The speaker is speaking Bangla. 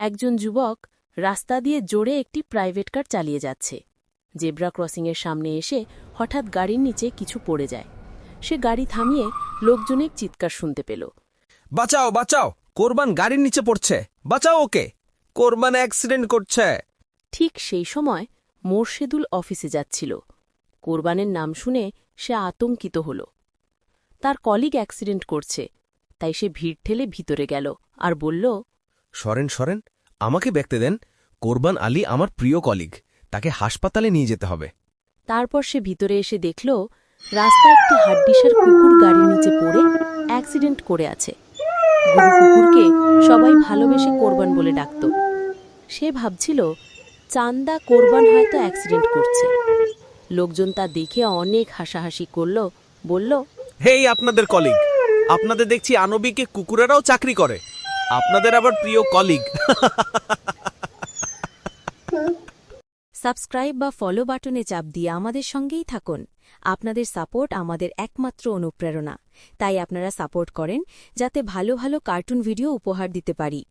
একজন যুবক রাস্তা দিয়ে জোরে একটি প্রাইভেট কার চালিয়ে যাচ্ছে। জেব্রা ক্রসিংয়ের সামনে এসে হঠাৎ গাড়ির নিচে কিছু পড়ে যায়। সে গাড়ি থামিয়ে লোকজনের চিৎকার শুনতে পেল। বাঁচাও বাঁচাও! কোরবান গাড়ির নিচে পড়ছে। বাঁচাও ওকে! কোরবান অ্যাক্সিডেন্ট করছে। ঠিক সেই সময় মোর্শেদুল অফিসে যাচ্ছিল। কোরবানের নাম শুনে সে আতঙ্কিত হল। তার কলিগ অ্যাক্সিডেন্ট করছে তাই সে ভিড় ঠেলে ভিতরে গেল আর বলল সরেন সরেন আমাকে ব্যক্তে দেন কোরবান আলী আমার প্রিয় কলিগ তাকে হাসপাতালে নিয়ে যেতে হবে। তারপর সে ভিতরে এসে দেখল রাস্তায় একটি হাড্ডিসার কুকুর গাড়ির নিচে পড়ে অ্যাক্সিডেন্ট করে আছে। গুরু কুকুরকে সবাই ভালোবেসে কোরবান বলে ডাকত। সে ভাবছিল চান্দা কোরবান হয়তো অ্যাক্সিডেন্ট করছে। লোকজন তা দেখে অনেক হাসাহাসি করল বলল হেই আপনাদের কলিগ আপনাদের দেখছি আনবিকে কুকুরেরাও চাকরি করে। আপনাদের আবার প্রিয় কলিগ সাবস্ক্রাইব বা ফলো বাটনে চাপ দিয়ে আমাদের সঙ্গেই থাকুন। আপনাদের সাপোর্ট আমাদের একমাত্র অনুপ্রেরণা। তাই আপনারা সাপোর্ট করেন, যাতে ভালো ভালো কার্টুন ভিডিও উপহার দিতে পারি।